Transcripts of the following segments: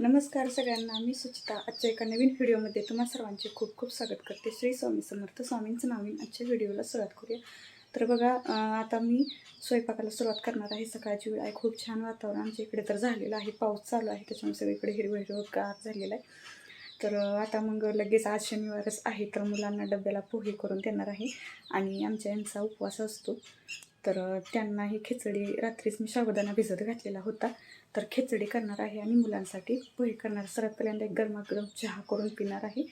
नमस्कार सगळ्यांना मी सुचिता. आजच्या एका नवीन व्हिडिओमध्ये तुम्हा सर्वांचे खूप खूप स्वागत करते. श्री स्वामी समर्थ स्वामींचं नावीन आजच्या व्हिडिओला सुरुवात करूया. तर बघा आता मी स्वयंपाकाला सुरुवात करणार आहे. सकाळची वेळ आहे. खूप छान वातावरण आमच्या इकडे तर झालेलं आहे. पाऊस चालू आहे. त्याच्यामुळे सगळीकडे हिरवं हिरवं गार झालेला आहे. तर आता मग लगेच आज शनिवारच आहे. तर मुलांना डब्याला पोहे करून देणार आहे. आणि आमच्या यांचा उपवास असतो. तर त्यांना ही खिचडी रात्रीच मी साबुदाणा भिजत घातलेला होता. तर खिचडी करणार आहे आणि मुलांसाठी पोहे करणार. सर्वात पहिल्यांदा एक गरमागरम चहा करून पिणार आहे.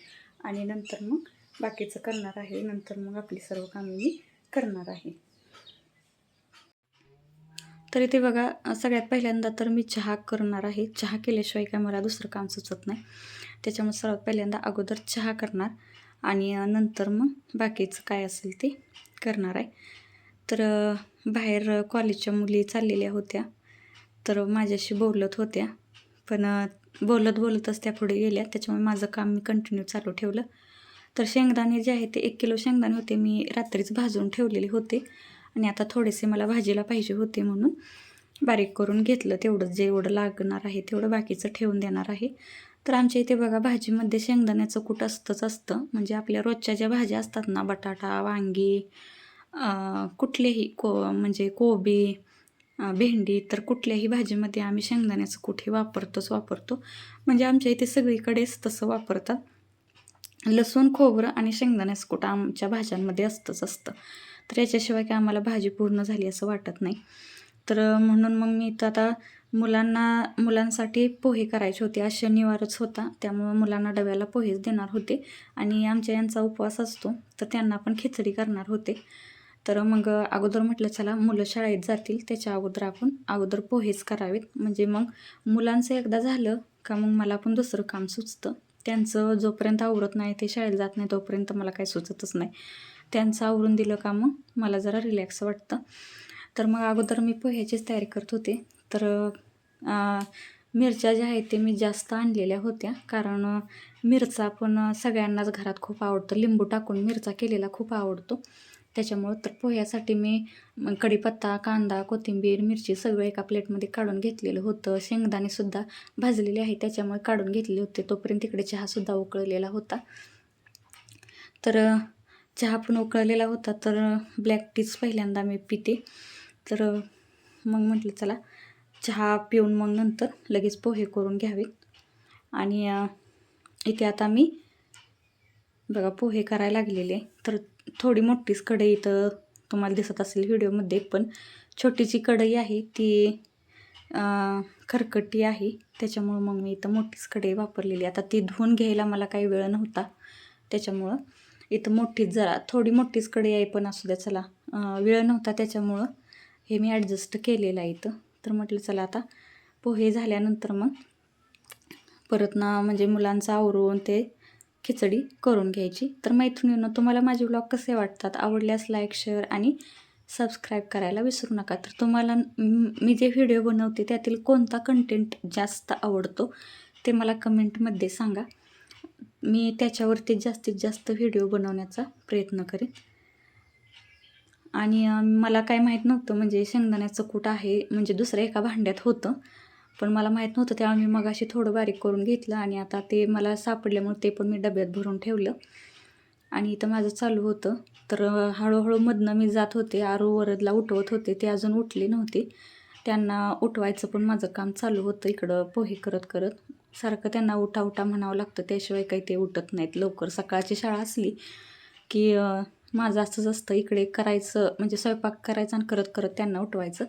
आणि नंतर मग बाकीचं करणार आहे. नंतर मग आपली सर्व कामे मी करणार आहे. तर इथे बघा सगळ्यात पहिल्यांदा तर मी चहा करणार आहे. चहा केल्याशिवाय काय मला दुसरं काम सुचत नाही. त्याच्यामुळे सर्वात पहिल्यांदा अगोदर चहा करणार आणि नंतर मग बाकीचं काय असेल ते करणार आहे. तर बाहेर कॉलेजच्या मुली चाललेल्या होत्या. तर माझ्याशी बोलत होत्या. पण बोलत बोलतच त्या पुढे गेल्या. त्याच्यामुळे माझं काम मी कंटिन्यू चालू ठेवलं. तर शेंगदाणे जे आहे ते एक किलो शेंगदाणे होते. मी रात्रीच भाजून ठेवलेले होते. आणि आता थोडेसे मला भाजीला पाहिजे होते म्हणून बारीक करून घेतलं. तेवढं जेवढं लागणार आहे तेवढं बाकीचं ठेवून देणार आहे. तर आमच्या इथे बघा भाजीमध्ये शेंगदाण्याचं कूट असतंच असतं. म्हणजे आपल्या रोजच्या ज्या भाज्या असतात ना बटाटा वांगी कुठलेही को म्हणजे कोबी भेंडी तर कुठल्याही भाजीमध्ये आम्ही शेंगदाण्याचं कूट हे वापरतोच वापरतो. म्हणजे आमच्या इथे सगळीकडेच तसं वापरतात. लसूण खोबरं आणि शेंगदाण्याचं कूट आमच्या भाज्यांमध्ये असतंच असतं. तर याच्याशिवाय काय आम्हाला भाजी पूर्ण झाली असं वाटत नाही. तर म्हणून मग मी तर आता मुलांना मुलांसाठी पोहे करायचे होते. आज शनिवारच होता. त्यामुळं मुलांना डब्याला पोहेच देणार होते. आणि आमच्या यांचा उपवास असतो. तर त्यांना पण खिचडी करणार होते. तर मग अगोदर म्हटलं चला मुलं शाळेत जातील त्याच्या अगोदर आपण अगोदर पोहेच करावेत. म्हणजे मग मुलांचं एकदा झालं का मग मला पण दुसरं काम सुचतं. त्यांचं जोपर्यंत आवरत नाही ते शाळेत जात नाही तोपर्यंत मला काही सुचतच नाही. त्यांचं आवरून दिलं का मग मला जरा रिलॅक्स वाटतं. तर मग अगोदर मी पोह्याचीच तयारी करत होते. तर मिरच्या ज्या आहेत ते मी जास्त आणलेल्या होत्या. कारण मिरचा पण सगळ्यांनाच घरात खूप आवडतं. लिंबू टाकून मिरचा केलेला खूप आवडतो. त्याच्यामुळं तर पोह्यासाठी मी कढीपत्ता कांदा कोथिंबीर मिरची सगळं एका प्लेटमध्ये काढून घेतलेलं होतं. शेंगदाणेसुद्धा भाजलेले आहे त्याच्यामुळे काढून घेतले होते. तोपर्यंत तिकडे चहासुद्धा उकळलेला होता. तर चहा पण उकळलेला होता. तर ब्लॅक टीच पहिल्यांदा मी पिते. तर मग म्हटलं चला चहा पिऊन मग नंतर लगेच पोहे करून घ्यावेत आणि इथे आता मी बघा पोहे करायला लागलेले. तर थोडी मोठीच कढई इथं तुम्हाला दिसत असेल व्हिडिओमध्ये पण छोटीची कढई आहे ती खरकटी आहे. त्याच्यामुळं मग मी इथं मोठीच कढई वापरलेली. आता ती धुवून घ्यायला मला काही वेळ नव्हता. त्याच्यामुळं इथं मोठीच जरा थोडी मोठीच कढई आहे पण असू द्या चला वेळ नव्हता त्याच्यामुळं हे मी ॲडजस्ट केलेलं आहे इथं. तर म्हटलं चला आता पोहे झाल्यानंतर मग परत ना म्हणजे मुलांचं आवरून ते खिचडी करून घ्यायची. तर मैत्रिणींनो तुम्हाला माझे ब्लॉग कसे वाटतात? आवडल्यास लाईक शेअर आणि सबस्क्राईब करायला विसरू नका. तर तुम्हाला मी जे व्हिडिओ बनवते त्यातील कोणता कंटेंट जास्त आवडतो ते मला कमेंटमध्ये सांगा. मी त्याच्यावरती जास्तीत जास्त व्हिडिओ बनवण्याचा प्रयत्न करेन. आणि मला काय माहीत नव्हतं म्हणजे शेंगदाण्याचं कूट आहे म्हणजे दुसऱ्या एका भांड्यात होतं. पण मला माहीत नव्हतं त्यामुळे मी मगाशी थोडं बारीक करून घेतलं आणि आता ते मला सापडल्यामुळे ते पण मी डब्यात भरून ठेवलं. आणि इथं माझं चालू होतं. तर हळूहळू मधनं मी जात होते आरो वरदला उठवत होते ते अजून उठले नव्हते. त्यांना उठवायचं पण माझं काम चालू होतं इकडं पोहे करत करत. सारखं त्यांना उठा उठा म्हणावं लागतं त्याशिवाय काही ते उठत नाहीत. लवकर सकाळची शाळा असली की माझं असंच असतं इकडे करायचं म्हणजे स्वयंपाक करायचा आणि करत करत त्यांना उठवायचं.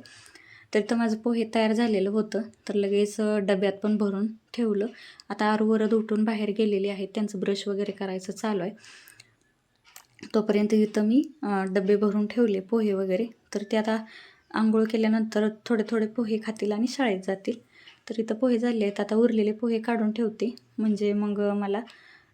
तर तर माझं पोहे तयार झालेलं होतं. तर लगेच डब्यात पण भरून ठेवलं. आता आरूवरद उठून बाहेर गेलेले आहेत त्यांचं ब्रश वगैरे करायचं चालू आहे. तोपर्यंत इथं मी डबे भरून ठेवले पोहे वगैरे. तर ते आता आंघोळ केल्यानंतर थोडे थोडे पोहे खातील आणि शाळेत जातील. तर इथं पोहे झाले आहेत. आता उरलेले पोहे काढून ठेवते. म्हणजे मग मला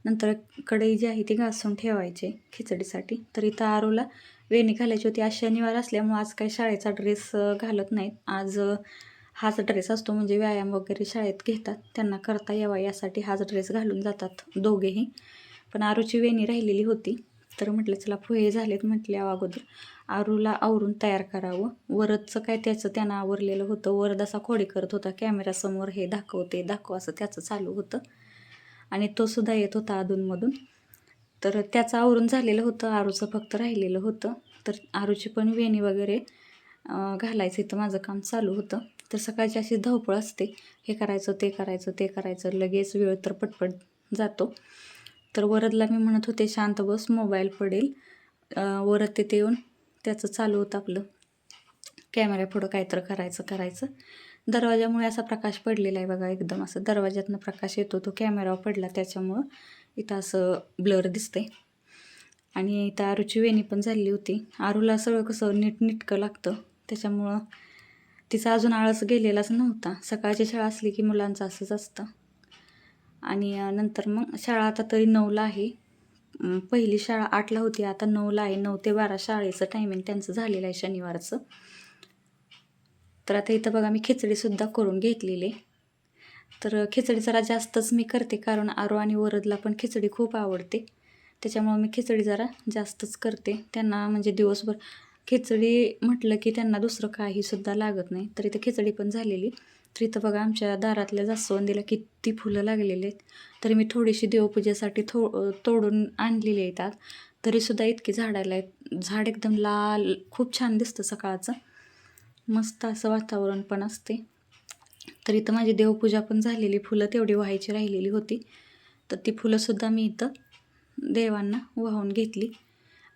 नंतर कढई जी आहे ती घासून ठेवायची खिचडीसाठी. तर इथं आरूला वेणी घालायची होती. आज शनिवार असल्यामुळे आज काही शाळेचा ड्रेस घालत नाहीत. आज हाच ड्रेस असतो म्हणजे व्यायाम वगैरे शाळेत घेतात. त्यांना करता यावा यासाठी हाच ड्रेस घालून जातात दोघेही. पण आरूची वेणी राहिलेली होती. तर म्हटलं चला पोहे झालेत म्हटले अगोदर. आरूला आवरून तयार करावं. वरदचं काय त्याचं त्यानं आवरलेलं होतं. वरद असा खोडी करत होता. कॅमेऱ्यासमोर हे दाखवते दाखव असं त्याचं चालू होतं. आणि तो सुद्धा येत होता अधूनमधून. तर त्याचं आवरून झालेलं होतं. आरूचं फक्त राहिलेलं होतं. तर आरूची पण वेणी वगैरे घालायचं इथं माझं काम चालू होतं. तर सकाळची अशी धावपळ असते. हे करायचं ते करायचं ते करायचं. लगेच वेळ तर पटपट जातो. तर वरदला मी म्हणत होते शांत बस मोबाईल पडेल. वरद तिथे येऊन त्याचं चालू होतं आपलं. कॅमेरा पुढं काहीतरी करायचं करायचं. दरवाजामुळे असा प्रकाश पडलेला आहे बघा एकदम असं दरवाज्यातनं प्रकाश येतो तो कॅमेरावर पडला त्याच्यामुळं इथं असं ब्लर दिसतंय. आणि इथं आरूची वेणी पण झालेली होती. आरूला सगळं कसं नीटनिटकं लागतं. त्याच्यामुळं तिचा अजून आळस गेलेलाच नव्हता. सकाळची शाळा असली की मुलांचं असंच असतं. आणि नंतर मग शाळा आता तरी नऊला आहे. पहिली शाळा आठला होती आता नऊला आहे. नऊ ते बारा शाळेचं टायमिंग त्यांचं झालेलं आहे शनिवारचं. तर आता इथं बघा मी खिचडीसुद्धा करून घेतलेली. तर खिचडी जरा जास्तच मी करते कारण आरो आणि वरदला पण खिचडी खूप आवडते. त्याच्यामुळं मी खिचडी जरा जास्तच करते. त्यांना म्हणजे दिवसभर खिचडी म्हटलं की त्यांना दुसरं काहीसुद्धा लागत नाही. तर इथं खिचडी पण झालेली. तर इथं बघा आमच्या दारातल्या जास्वंदीला किती फुलं लागलेली आहेत. तरी मी थोडीशी देवपूजेसाठी थो तोडून आणलेली आहेत आज. तरीसुद्धा इतकी झाडायला आहेत. झाड एकदम लाल खूप छान दिसतं सकाळचं. मस्त असं वातावरण पण असते. तर इथं माझी देवपूजा पण झालेली. फुलं तेवढी व्हायची राहिलेली होती. तर ती फुलंसुद्धा मी इथं देवांना वाहून घेतली.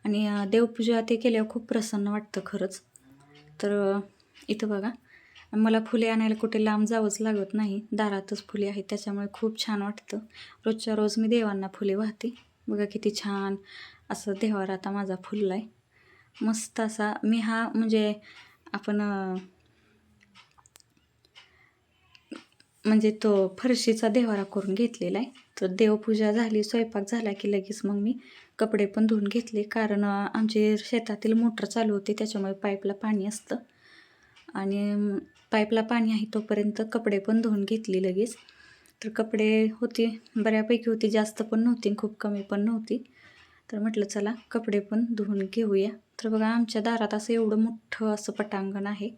आणि देवपूजा ते केल्यावर खूप प्रसन्न वाटतं खरंच. तर इथं बघा. मला फुले आणायला कुठे लांब जावंच लागत नाही. दारातच फुले आहेत. त्याच्यामुळे खूप छान वाटतं. रोजच्या रोज मी देवांना फुले वाहते. बघा किती छान असं देवावर आता माझा फुलला आहे मस्त असा मी हा म्हणजे आपण म्हणजे तो फरशीचा देवारा करून घेतलेला आहे. तर देवपूजा झाली स्वयंपाक झाला की लगेच मग मी कपडे पण धुवून घेतले. कारण आमचे आमची शेतातील मोटर चालू होती त्याच्यामुळे पाईपला पाणी असतं. आणि पाईपला पाणी आहे तोपर्यंत कपडे पण धुवून घेतली लगेच. तर कपडे होती बऱ्यापैकी होती जास्त पण नव्हती खूप कमी पण नव्हती. तर म्हटलं चला कपडे पण धुवून घेऊया. तर बघा आमच्या दारात असं एवढं मोठं असं पटांगण आहे.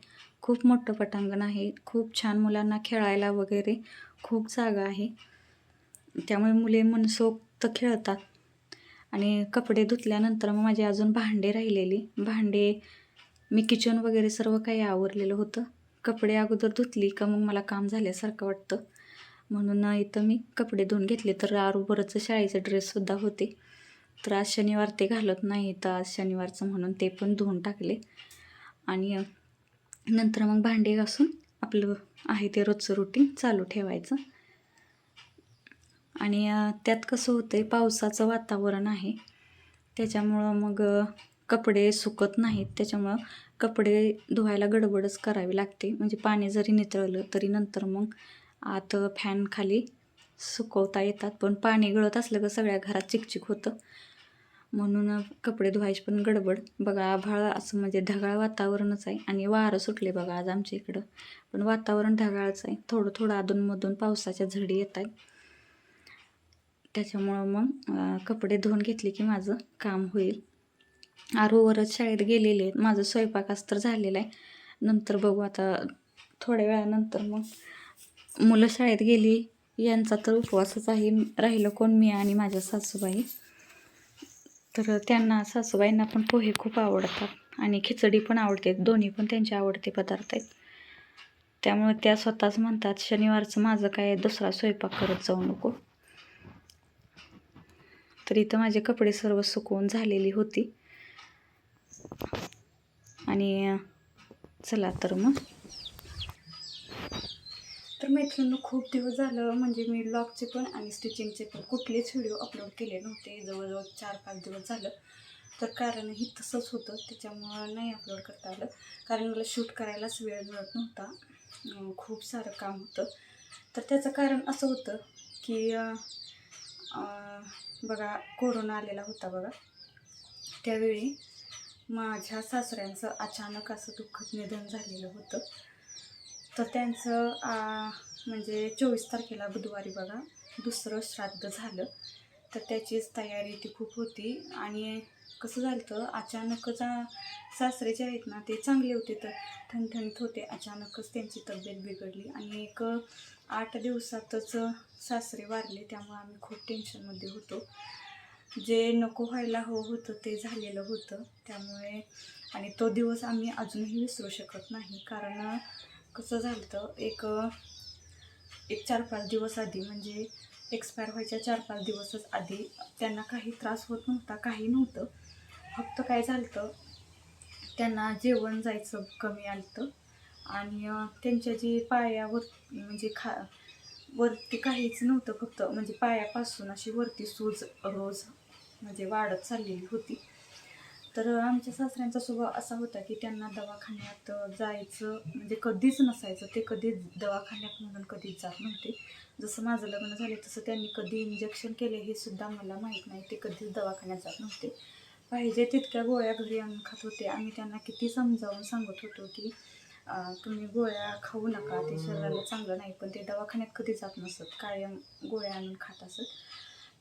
खूप मोठं पटांगण आहे. खूप छान मुलांना खेळायला वगैरे खूप जागा आहे. त्यामुळे मुले मनसोक्त खेळतात. आणि कपडे धुतल्यानंतर मग माझी अजून भांडे राहिलेली. भांडे मी किचन वगैरे सर्व काही आवरलेलं होतं. कपडे अगोदर धुतली का मग मला काम झाल्यासारखं वाटतं. म्हणून इथं मी कपडे धुवून घेतले. तर आरोबरचं शाळेचे ड्रेससुद्धा होते. तर आज शनिवार ते घालत नाही तर आज शनिवारचं म्हणून ते पण धुवून टाकले. आणि नंतर मग भांडे घासून आपलं आहे ते रोजचं रुटीन चालू ठेवायचं. आणि त्यात कसं होतं आहे पावसाचं वातावरण आहे. त्याच्यामुळं मग कपडे सुकत नाहीत. त्याच्यामुळं कपडे धुवायला गडबडच करावी लागते. म्हणजे पाणी जरी नितळलं तरी नंतर मग आत फॅन खाली सुकवता येतात. पण पाणी गळत असलं का सगळ्या घरात चिकचिक होतं. म्हणून कपडे धुवायची पण गडबड. बघा आभाळ असं म्हणजे ढगाळ वातावरणच आहे आणि वारं सुटले बघा आज आमच्या इकडं. पण वातावरण ढगाळच आहे. थोडं थोडं अधूनमधून पावसाच्या झडी येत आहेत. त्याच्यामुळं मग कपडे धुवून घेतले की माझं काम होईल. आरोवरच शाळेत गेलेले आहेत. माझं स्वयंपाक तर झालेला आहे. नंतर बघू आता थोड्या वेळानंतर मग मुलं शाळेत गेली. यांचा तर उपवासच आहे. राहिलं कोण? मी आणि माझ्या सासूबाई. तर त्यांना सासूबाईंना पण पोहे खूप आवडतात आणि खिचडी पण आवडते. दोन्ही पण त्यांचे आवडते पदार्थ आहेत. त्यामुळे त्या स्वतःच म्हणतात शनिवारचं माझं काय दुसरा स्वयंपाक करत जाऊ नको. तर इथं माझे कपडे सर्व सुकवून झालेली होती. आणि चला तर मग. मैत्रिणी खूप दिवस झालं म्हणजे मी ब्लॉगचे पण आणि स्टिचिंगचे पण कुठलेच व्हिडिओ अपलोड केले नव्हते. जवळजवळ चार पाच दिवस झालं. तर कारणही तसंच होतं त्याच्यामुळं नाही अपलोड करता आलं. कारण मला शूट करायलाच वेळ मिळत नव्हता. खूप सारं काम होतं. तर त्याचं कारण असं होतं की बघा कोरोना आलेला होता बघा. त्यावेळी माझ्या सासऱ्यांचं अचानक असं दुःखद निधन झालेलं होतं. तर त्यांचं म्हणजे चोवीस तारखेला बुधवारी बघा दुसरं श्राद्ध झालं. तर त्याचीच तयारी ती खूप होती. आणि कसं झालं तर अचानकच सासरे जे आहेत ना ते चांगले होते तर ठणठणीत होते. अचानकच त्यांची तब्येत बिघडली. आणि एक आठ दिवसातच सासरे वारले त्यामुळे आम्ही खूप टेन्शनमध्ये होतो. जे नको व्हायला हवं होतं ते झालेलं होतं. त्यामुळे आणि तो दिवस आम्ही अजूनही विसरू शकत नाही. कारण कसं झालं एक एक चार पाच दिवस आधी म्हणजे एक्सपायर व्हायच्या चार पाच दिवसच आधी त्यांना काही त्रास होत नव्हता काही नव्हतं. फक्त काय झालं त्यांना जेवण जायचं कमी आलं आणि त्यांच्या जी पायावर म्हणजे खा वरती काहीच नव्हतं फक्त म्हणजे पायापासून अशी वरती सूज रोज म्हणजे वाढत चाललेली होती. तर आमच्या सासऱ्यांचा स्वभाव असा होता की त्यांना दवाखान्यात जायचं म्हणजे कधीच नसायचं. ते कधीच दवाखान्यात म्हणून कधीच जात नव्हते. जसं माझं लग्न झालं तसं त्यांनी कधी इंजेक्शन केले हे सुद्धा मला माहीत नाही. ते कधीच दवाखान्यात जात नव्हते. पाहिजे तितक्या गोळ्या घरी आणून खात होते. आम्ही त्यांना किती समजावून सांगत होतो की तुम्ही गोळ्या खाऊ नका. ते शरीराला चांगलं नाही पण ते दवाखान्यात कधी जात नसत. कायम गोळ्या आणून खात असत.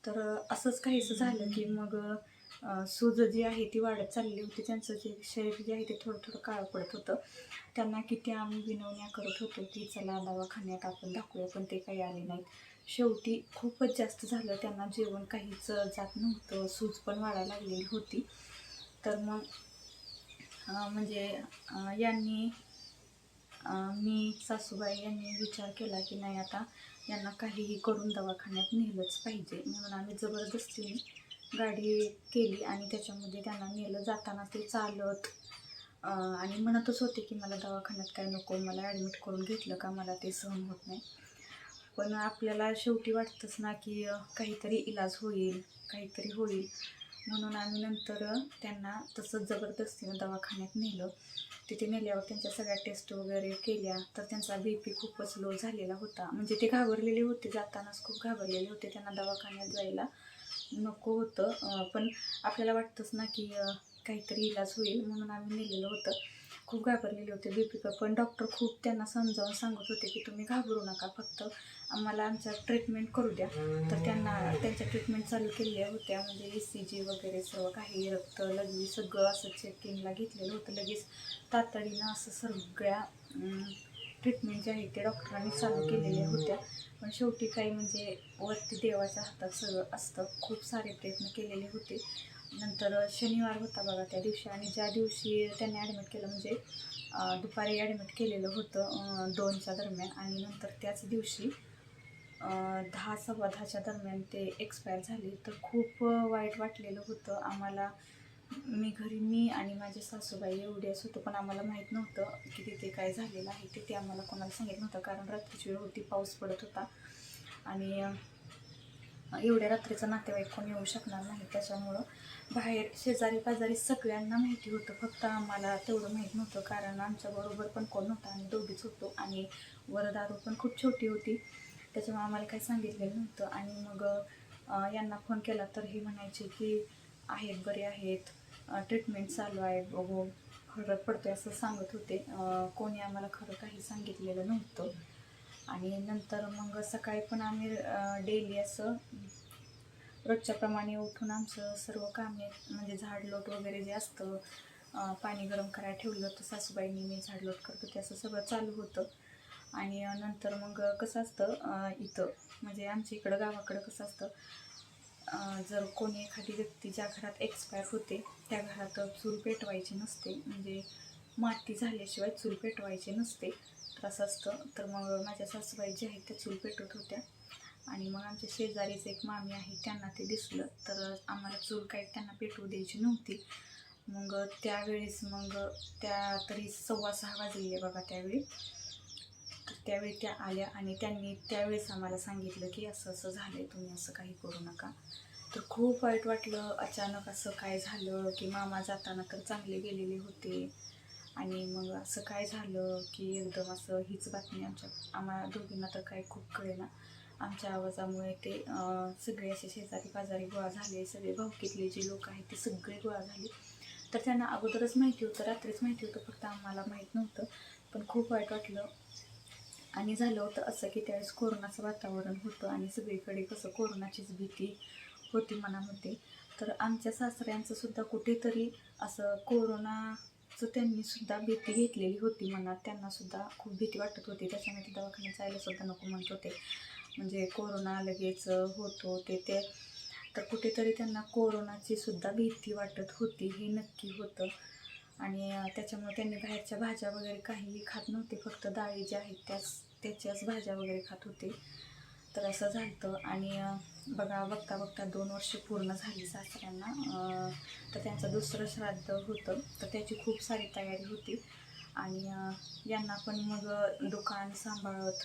तर असंच काहीसं झालं की मग सूज जी आहे ती वाढत चालली होती. त्यांचं जे शरीर जे आहे ते थोडं थोडं काळं पडत होतं. त्यांना किती आम्ही विनवण्या करत होतो की चला दवाखान्यात आपण दाखवूया पण ते काही आले नाहीत. शेवटी खूपच जास्त झालं. त्यांना जेवण काहीच जात नव्हतं. सूज पण वाढायला लागलेली होती. तर मग म्हणजे यांनी मी सासूबाई यांनी विचार केला की नाही आता यांना काहीही करून दवाखान्यात नेलंच पाहिजे. म्हणून आम्ही जबरदस्तीने गाडी केली आणि त्याच्यामध्ये त्यांना नेलं जाताना ते चालत. आणि म्हणतच होते की मला दवाखान्यात काय नको मला ॲडमिट करून घेतलं का मला ते सहन होत नाही. पण आपल्याला शेवटी वाटतंच ना की काहीतरी इलाज होईल काहीतरी होईल. म्हणून आम्ही नंतर त्यांना तसंच जबरदस्तीनं दवाखान्यात नेलं. तिथे नेल्यावर त्यांच्या सगळ्या टेस्ट वगैरे केल्या. तर त्यांचा बी पी खूपच लो झालेला होता. म्हणजे ते घाबरलेले होते जातानाच खूप घाबरलेले होते त्यांना दवाखान्यात जायला. नको होतं. पण आपल्याला वाटतंच ना की काहीतरी इलाज होईल म्हणून आम्ही नेलेलं होतं. खूप घाबरलेले होते दीपिका पण डॉक्टर खूप त्यांना समजावून सांगत होते की तुम्ही घाबरू नका. फक्त आम्हाला आमच्या ट्रीटमेंट करू द्या. तर त्यांना त्यांच्या ट्रीटमेंट चालू केलेल्या होत्या. म्हणजे ई सी जी वगैरे सर्व काही रक्त लगेच सगळं असं चेकिंगला घेतलेलं होतं. लगेच तातडीनं असं सगळ्या ट्रीटमेंट जे आहे ते डॉक्टरांनी चालू केलेल्या होत्या. पण शेवटी काही म्हणजे वरती देवाच्या हातात सगळं असतं. खूप सारे प्रयत्न केलेले होते. नंतर शनिवार होता बघा त्या दिवशी. आणि ज्या दिवशी त्यांनी ॲडमिट केलं म्हणजे दुपारी ॲडमिट केलेलं होतं दोनच्या दरम्यान. आणि नंतर त्याच दिवशी दहा सव्वा दहाच्या दरम्यान ते एक्सपायर झाले. तर खूप वाईट वाटलेलं होतं. आम्हाला मी घरी मी आणि माझे सासूबाई एवढेच होतो पण आम्हाला माहीत नव्हतं की तिथे काय झालेलं आहे. ते ते आम्हाला कोणाला सांगितलं नव्हतं. कारण रात्रीची वेळ होती पाऊस पडत होता. आणि एवढ्या रात्रीचा नातेवाईक कोण येऊ शकणार नाही. त्याच्यामुळं बाहेर शेजारी पाजारी सगळ्यांना माहिती होतं. फक्त आम्हाला तेवढं माहीत नव्हतं. कारण आमच्याबरोबर पण कोण नव्हतं आणि दोघीच होतो. आणि वरदारू पण खूप छोटी होती. त्याच्यामुळे आम्हाला काही सांगितलेलं नव्हतं. आणि मग यांना फोन केला तर हे म्हणायचे की आहेत बरे आहेत. ट्रीटमेंट चालू आहे. बघू फरक आहे असं सांगत होते. कोणी आम्हाला खरं काही सांगितलेलं नव्हतं. आणि नंतर मग सकाळी पण आम्ही डेली असं रोजच्याप्रमाणे उठून आमचं सर्व कामे म्हणजे झाडलोट वगैरे जे असतं पाणी गरम करायला ठेवलं होतं सासूबाईंनी मी झाडलोट करत होते असं सगळं चालू होतं. आणि नंतर मग कसं असतं इथं म्हणजे आमच्या इकडं गावाकडं कसं असतं जर कोणी एखादी व्यक्ती ज्या घरात एक्सपायर होते त्या घरात चूल पेटवायची नसते म्हणजे माती झाल्याशिवाय चूल पेटवायची नसते तर असं असतं. तर मग माझ्या सासूबाई जे आहेत त्या चूल पेटवत होत्या. आणि मग आमच्या शेजारीच एक मामी आहे त्यांना ते दिसलं. तर आम्हाला चूल काही त्यांना पेटवू द्यायची नव्हती. मग त्यावेळेस मग त्या तरी सव्वा सहा वाजलेले बघा त्यावेळी. त्यावेळी त्या आल्या आणि त्यांनी त्यावेळेस आम्हाला सांगितलं की असं असं झालं आहे तुम्ही असं काही करू नका. तर खूप वाईट वाटलं. अचानक असं काय झालं की मामा जाताना तर चांगले गेलेले होते. आणि मग असं काय झालं की एकदम असं हीच बातमी आमच्या आम्हाला दोघींना तर काय खूप कळेना. आमच्या आवाजामुळे ते सगळे असे शेजारी पाजारी गोळा झाले. सगळे भावकीतले जे लोक आहेत ते सगळे गोळा झाले. तर त्यांना अगोदरच माहिती होतं रात्रीच माहिती होतं फक्त आम्हाला माहीत नव्हतं. पण खूप वाईट वाटलं. आणि झालं होतं असं की त्यावेळेस कोरोनाचं वातावरण होतं आणि सगळीकडे कसं कोरोनाचीच भीती होती मनामध्ये. तर आमच्या सासऱ्यांचं सुद्धा कुठेतरी असं कोरोनाचं त्यांनी सुद्धा भीती घेतलेली होती मनात. त्यांना सुद्धा खूप भीती वाटत होती. त्याच्यामुळे ते दवाखान्यात जायला सुद्धा नको म्हणत होते. म्हणजे कोरोना लगेच होतो ते ते. तर कुठेतरी त्यांना कोरोनाची सुद्धा भीती वाटत होती हे नक्की होतं. आणि त्याच्यामुळे त्यांनी बाहेरच्या भाज्या वगैरे काहीही खात नव्हते. फक्त डाळी ज्या आहेत त्याच त्याच्याच भाज्या वगैरे खात होते. तर असं झालं आणि बघा बघता बघता दोन वर्ष पूर्ण झाली सासऱ्यांना. तर त्यांचं दुसरं श्राद्ध होतं. तर त्याची खूप सारी तयारी होती. आणि यांना पण मग दुकान सांभाळत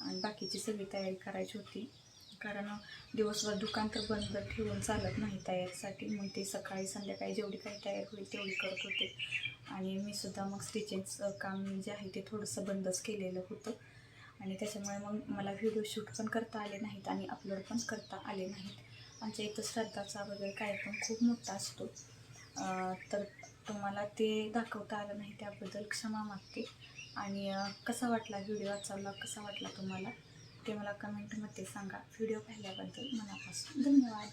आणि बाकीची सगळी तयारी करायची होती. कारण दिवसभर दुकान तर बंद ठेवून चालत नाही तयारीसाठी. मग ते सकाळी संध्याकाळी जेवढी काही तयार होईल तेवढी करत होते. आणि मी सुद्धा मग स्टिचिंगचं काम जे आहे ते थोडंसं बंदच केलेलं होतं. आणि त्याच्यामुळे मग मला व्हिडिओ शूट पण करता आले नाहीत आणि अपलोड पण करता आले नाहीत. आमच्या इथं श्रद्धाचा वगैरे कार्यक्रम खूप मोठा असतो. तर तुम्हाला ते दाखवता आलं नाही त्याबद्दल क्षमा मागते. आणि कसा वाटला व्हिडिओ वाचवला कसा वाटला तुम्हाला? ते मला कमेंटमध्ये सांगा. व्हिडिओ पाहिल्याबद्दल मनापासून धन्यवाद.